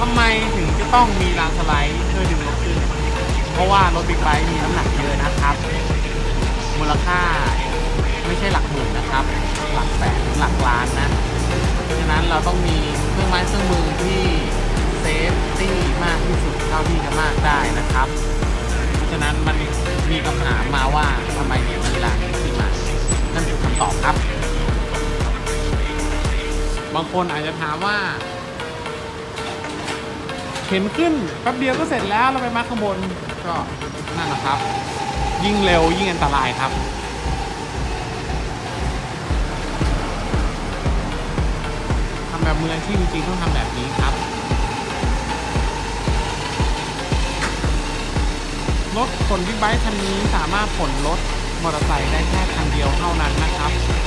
ทำไมถึงจะต้องมีรางสไลด์ช่วยดึงรถขึ้น เพราะว่ารถบิ๊กไบค์มีน้ำหนักเยอะนะครับ มูลค่าไม่ใช่หลักหมื่นนะครับ หลักแสนหลักล้านนะเพราะฉะนั้นเราต้องมีเครื่องไม้เครื่องมือที่เซฟตี้มากที่สุดเท่าที่จะมากได้นะครับเพราะฉะนั้นมันมีคำถามมาว่าทำไมเนี่ยมันมีรางขึ้นมานั่นคือคำตอบครับ บางคนอาจจะถามว่า เข็นขึ้นแป๊บเดียวก็เสร็จแล้วเราไปมาข้างบนก็นั่นแหละครับ ยิ่งเร็วยิ่งอันตรายครับทำแบบมืออาชีพจริงๆต้องทำแบบนี้ครับรถขนบิ๊กไบค์คันนี้สามารถขนรถมอเตอร์ไซค์ได้แค่คัน